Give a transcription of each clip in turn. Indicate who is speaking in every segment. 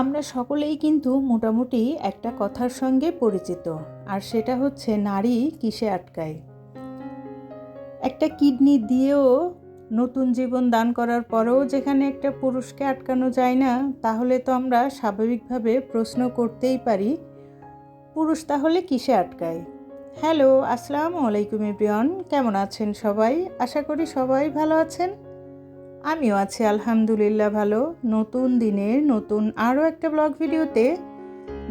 Speaker 1: আমরা সকলেই কিন্তু মোটামুটি একটা কথার সঙ্গে পরিচিত। আর সেটা হচ্ছে নারী কিসে আটকায়? একটা কিডনি দিয়েও নতুন জীবন দান করার পরেও যেখানে একটা পুরুষকে আটকানো যায় না, তাহলে তো আমরা স্বাভাবিকভাবে প্রশ্ন করতেই পারি, পুরুষ তাহলে কিসে আটকায়? হ্যালো, আসসালামু আলাইকুম এভরিওয়ান, কেমন আছেন সবাই? আশা করি সবাই ভালো আছেন। আমিও আছি, আলহামদুলিল্লাহ ভালো। নতুন দিনের নতুন আরও একটা ব্লগ ভিডিওতে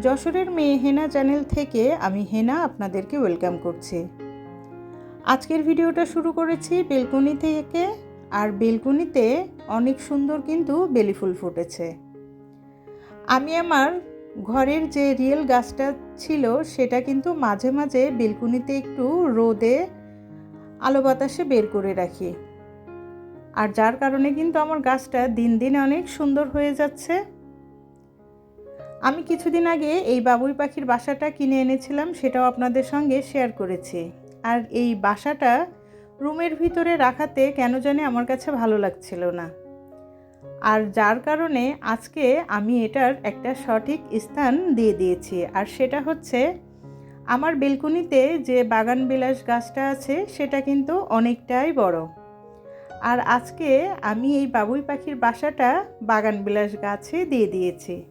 Speaker 1: যশোরের মেয়ে হেনা চ্যানেল থেকে আমি হেনা আপনাদেরকে ওয়েলকাম করছি। আজকের ভিডিওটা শুরু করেছি বেলকনি থেকে, আর বেলকনিতে অনেক সুন্দর কিন্তু বেলি ফুল ফুটেছে। আমি আমার ঘরের যে রিয়েল গাছটা ছিল, সেটা কিন্তু মাঝে মাঝে বেলকনিতে একটু রোদে আলো বাতাসে বের করে রাখি। আর যার কারণে কিন্তু আমার গাছটা দিন দিন অনেক সুন্দর হয়ে যাচ্ছে। আমি কিছুদিন আগে এই বাবুই পাখির বাসাটা কিনে এনেছিলাম, সেটাও আপনাদের সঙ্গে শেয়ার করেছি। আর এই বাসাটা রুমের ভিতরে রাখাতে কেন জানি আমার কাছে ভালো লাগছিল না। আর যার কারণে আজকে আমি এটার একটা সঠিক স্থান দিয়ে দিয়েছি, আর সেটা হচ্ছে আমার বেলকুনিতে যে বাগান বিলাস গাছটা আছে, সেটা কিন্তু অনেকটাই বড়। আর আজকে আমি এই বাবুই পাখির বাসাটা বাগান বিলাস গাছে দিয়ে দিয়েছি।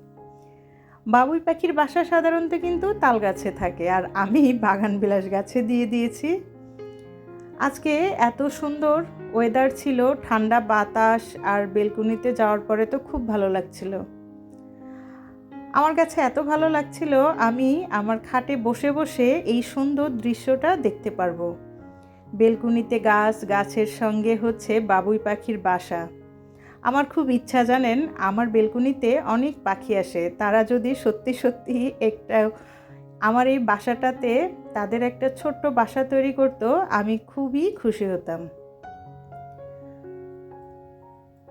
Speaker 1: বাবুই পাখির বাসা সাধারণত কিন্তু তাল গাছে থাকে আর আমি বাগান বিলাস গাছে দিয়ে দিয়েছি। আজকে এত সুন্দর ওয়েদার ছিল, ঠান্ডা বাতাস আর বেলকুনিতে যাওয়ার পরে তো খুব ভালো লাগছিল। আমার কাছে এত ভালো লাগছিল, আমি আমার খাটে বসে বসে এই সুন্দর দৃশ্যটা দেখতে পারব। বেলকুনিতে গাছ, গাছের সঙ্গে হচ্ছে বাবুই পাখির বাসা। আমার খুব ইচ্ছা, জানেন, আমার বেলকুনিতে অনেক পাখি আসে। তারা যদি সত্যি সত্যি একটা, আমার এই বাসাটাতে তাদের একটা ছোট্ট বাসা তৈরি করতো, আমি খুবই খুশি হতাম।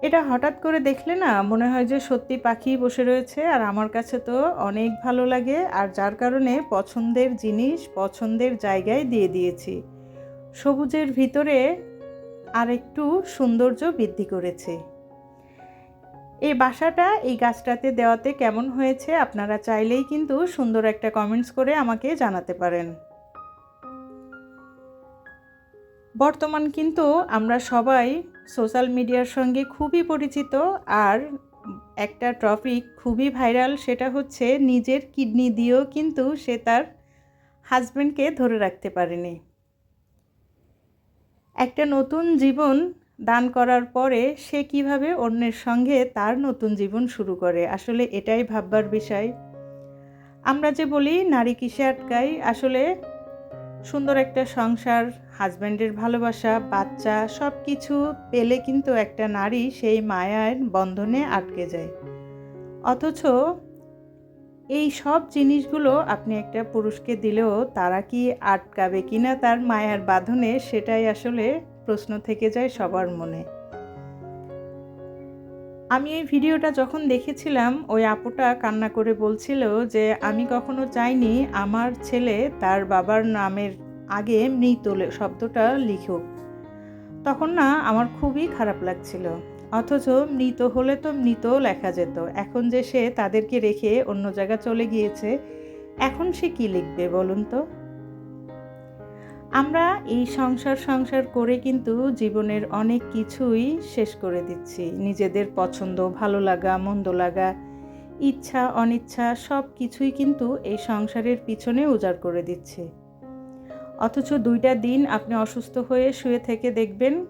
Speaker 1: এটা হঠাৎ করে দেখলে না, মনে হয় যে সত্যি পাখি বসে রয়েছে, আর আমার কাছে তো অনেক ভালো লাগে, আর যার কারণে পছন্দের জিনিস পছন্দের জায়গায় দিয়ে দিয়েছি। সবুজের ভিতরে আর একটু সৌন্দর্য বৃদ্ধি করেছে। এই বাসাটা এই গাছটাতে দেওয়াতে কেমন হয়েছে আপনারা চাইলেই কিন্তু সুন্দর একটা কমেন্টস করে আমাকে জানাতে পারেন। বর্তমান কিন্তু আমরা সবাই সোশ্যাল মিডিয়ার সঙ্গে খুবই পরিচিত আর একটা টপিক খুবই ভাইরাল সেটা হচ্ছে নিজের কিডনি দিয়েও কিন্তু সে তার হাজব্যান্ডকে ধরে রাখতে পারেনি। একটা নতুন জীবন দান করার পরে সে কীভাবে অন্যের সঙ্গে তার নতুন জীবন শুরু করে? আসলে এটাই ভাববার বিষয়। আমরা যে বলি, নারী কিসে আটকাই আসলে সুন্দর একটা সংসার, হাজব্যান্ডের ভালোবাসা, বাচ্চা সব কিছু পেলে কিন্তু একটা নারী সেই মায়ার বন্ধনে আটকে যায়। অথচ এই সব জিনিসগুলো আপনি একটা পুরুষকে দিলেও তারা কি আটকাবে কিনা তার মায়ার বাঁধনে, সেটাই আসলে প্রশ্ন থেকে যায় সবার মনে। আমি এই ভিডিওটা যখন দেখেছিলাম, ওই আপুটা কান্না করে বলছিল যে, আমি কখনো চাইনি আমার ছেলে তার বাবার নামের আগে মৃত শব্দটা লিখুক। তখন না, আমার খুবই খারাপ লাগছিল। অথচ মৃত হলে তো মৃত লেখা যেত। এখন যে সে তাদেরকে রেখে অন্য জায়গা চলে গিয়েছে, এখন সে কি লিখবে বলুন তো? আমরা এই সংসার সংসার করে কিন্তু জীবনের অনেক কিছুই শেষ করে দিচ্ছি। নিজেদের পছন্দ, ভালো লাগা, মন্দ লাগা, ইচ্ছা, অনিচ্ছা সব কিছুই কিন্তু এই সংসারের পিছনে উজাড় করে দিচ্ছে। অথচ দুইটা দিন আপনি অসুস্থ হয়ে শুয়ে থেকে দেখবেন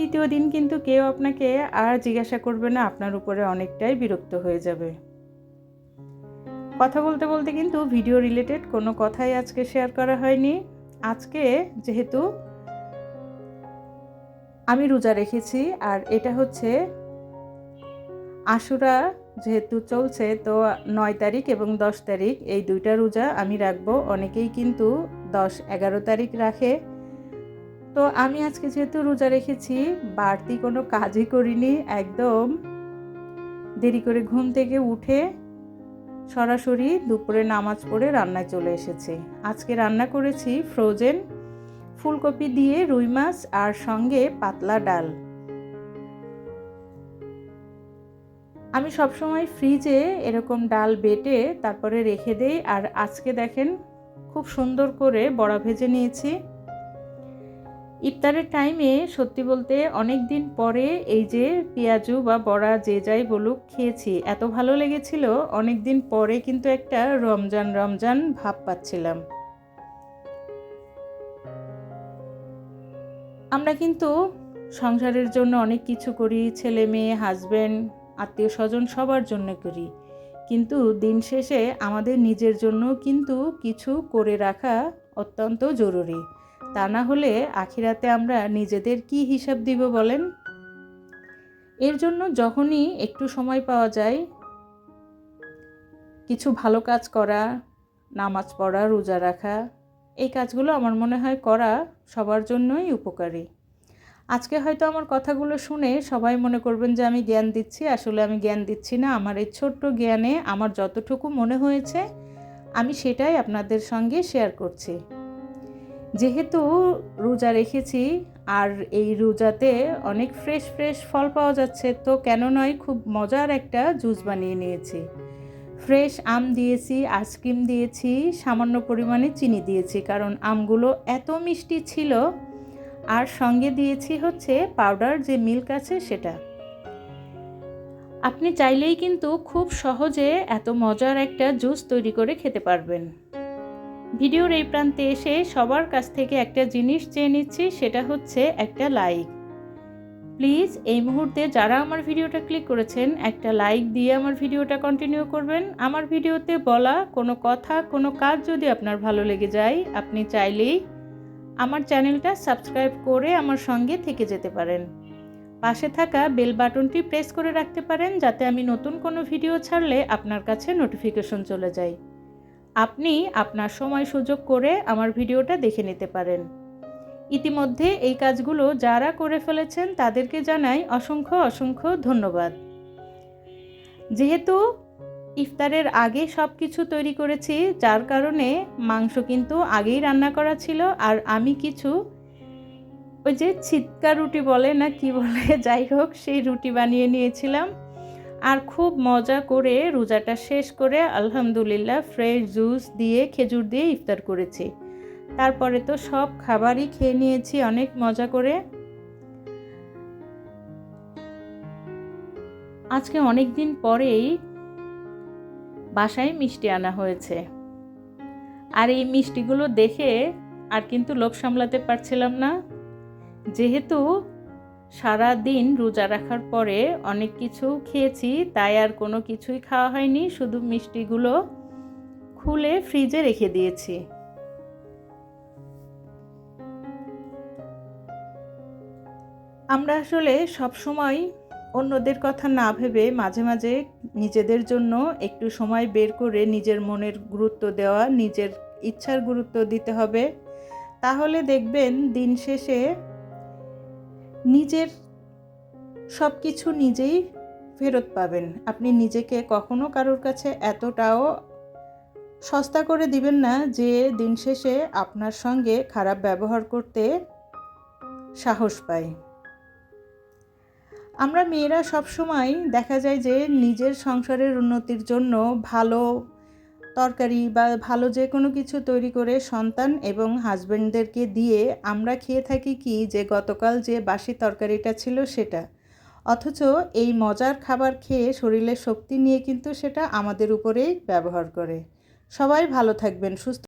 Speaker 1: তৃতীয় দিন কিন্তু কেউ আপনাকে আর জিজ্ঞাসা করবে না, আপনার উপরে অনেকটাই বিরক্ত হয়ে যাবে। কথা বলতে বলতে কিন্তু ভিডিও রিলেটেড কোনো কথাই আজকে শেয়ার করা হয়নি। আজকে যেহেতু আমি রোজা রেখেছি, আর এটা হচ্ছে আশুরা যেহেতু চলছে, তো নয় তারিখ এবং দশ তারিখ এই দুইটা রোজা আমি রাখব। অনেকেই কিন্তু দশ এগারো তারিখ রাখে। তো আমি আজকে যেহেতু রোজা রেখেছি, বাড়তি কোনো কাজই করিনি, একদম। দেরি করে ঘুম থেকে উঠে সরাসরি দুপুরে নামাজ পড়ে রান্নায় চলে এসেছি। আজকে রান্না করেছি ফ্রোজেন ফুলকপি দিয়ে রুই মাছ আর সঙ্গে পাতলা ডাল। আমি সবসময় ফ্রিজে এরকম ডাল বেটে তারপরে রেখে দেই, আর আজকে দেখেন খুব সুন্দর করে বড়া ভেজে নিয়েছি। ইফতারের টাইমে সত্যি বলতে অনেক দিন পরে এই যে পেঁয়াজু বা বড়া যে যাই বলুক খেয়েছি, এত ভালো লেগেছিল অনেক দিন পরে কিন্তু একটা রমজান রমজান ভাব পাচ্ছিলাম। আমরা কিন্তু সংসারের জন্য অনেক কিছু করি, ছেলে মেয়ে হাজব্যান্ড আত্মীয় স্বজন সবার জন্য করি। কিন্তু দিন শেষে আমাদের নিজের জন্য কিন্তু কিছু করে রাখা অত্যন্ত জরুরি। তা না হলে আখিরাতে আমরা নিজেদের কি হিসাব দিব বলেন? এর জন্য যখনই একটু সময় পাওয়া যায়, কিছু ভালো কাজ করা, নামাজ পড়া, রোজা রাখা, এই কাজগুলো আমার মনে হয় করা সবার জন্যই উপকারী। আজকে হয়তো আমার কথাগুলো শুনে সবাই মনে করবেন যে আমি জ্ঞান দিচ্ছি, আসলে আমি জ্ঞান দিচ্ছি না। আমার এই ছোট্ট জ্ঞানে আমার যতটুকু মনে হয়েছে, আমি সেটাই আপনাদের সঙ্গে শেয়ার করছি। যেহেতু রোজা রেখেছি আর এই রোজাতে অনেক ফ্রেশ ফ্রেশ ফল পাওয়া যাচ্ছে, তো কেন নয় খুব মজার একটা জুস বানিয়ে নিয়েছি। ফ্রেশ আম দিয়েছি আইসক্রিম দিয়েছি, সামান্য পরিমাণে চিনি দিয়েছি, কারণ আমগুলো এত মিষ্টি ছিল। আর সঙ্গে দিয়েছি হচ্ছে পাউডার যে মিল্ক আছে সেটা। আপনি চাইলেই কিন্তু খুব সহজে এত মজার একটা জুস তৈরি করে খেতে পারবেন। ভিডিওর এই প্রান্তে এসে সবার কাছ থেকে একটা জিনিস চেয়ে নিচ্ছি, সেটা হচ্ছে একটা লাইক প্লিজ এই মুহূর্তে যারা আমার ভিডিওটা ক্লিক করেছেন, একটা লাইক দিয়ে আমার ভিডিওটা কন্টিনিউ করবেন। আমার ভিডিওতে বলা কোনো কথা, কোনো কাজ যদি আপনার ভালো লেগে যায়, আপনি চাইলেই আমার চ্যানেলটা সাবস্ক্রাইব করে আমার সঙ্গে থেকে যেতে পারেন। পাশে থাকা বেল বাটনটি প্রেস করে রাখতে পারেন, যাতে আমি নতুন কোনো ভিডিও ছাড়লে আপনার কাছে নোটিফিকেশন চলে যায়। আপনি আপনার সময় সুযোগ করে আমার ভিডিওটা দেখে নিতে পারেন। ইতিমধ্যে এই কাজগুলো যারা করে ফেলেছেন তাদেরকে জানাই অসংখ্য অসংখ্য ধন্যবাদ। যেহেতু ইফতারের আগে সব কিছু তৈরি করেছি, যার কারণে মাংস কিন্তু আগেই রান্না করা ছিল আর আমি কিছু ওই যে ছিটকা রুটি বলে না কি বলে, যাই হোক, সেই রুটি বানিয়ে নিয়েছিলাম। আর খুব মজা করে রোজাটা শেষ করে আলহামদুলিল্লাহ ফ্রেশ জুস দিয়ে খেজুর দিয়ে ইফতার করেছি। তারপরে তো সব খাবারই খেয়ে নিয়েছি, অনেক মজা করে। আজকে অনেক দিন পরেই বাসায় মিষ্টি আনা হয়েছে। আর এই মিষ্টিগুলো দেখে আর কিন্তু লোভ সামলাতে পারছিলাম না। যেহেতু সারা দিন রোজা রাখার পরে অনেক কিছু খেয়েছি, তাই আর কোনো কিছুই খাওয়া হয়নি, শুধু মিষ্টিগুলো খুলে ফ্রিজে রেখে দিয়েছি। আমরা আসলে সব সময় অন্যদের কথা না ভেবে মাঝে মাঝে নিজেদের জন্য একটু সময় বের করে নিজের মনের গুরুত্ব দেওয়া, নিজের ইচ্ছার গুরুত্ব দিতে হবে। তাহলে দেখবেন দিন শেষে নিজের সব কিছু নিজেই ফেরত পাবেন। আপনি নিজেকে কখনো কারোর কাছে এতটাও সস্তা করে দিবেন না যে দিন শেষে আপনার সঙ্গে খারাপ ব্যবহার করতে সাহস পায়। আমরা মেয়েরা সবসময় দেখা যায় যে নিজের সংসারের উন্নতির জন্য ভালো তরকারি বা ভালো যে কোনো কিছু তৈরি করে সন্তান এবং হাজব্যান্ডদেরকে দিয়ে আমরা খেয়ে থাকি কি যে গতকাল যে বাসি তরকারিটা ছিল সেটা। অথচ এই মজার খাবার খেয়ে শরীরের শক্তি নিয়ে কিন্তু সেটা আমাদের উপরেই ব্যবহার করে। সবাই ভালো থাকবেন, সুস্থ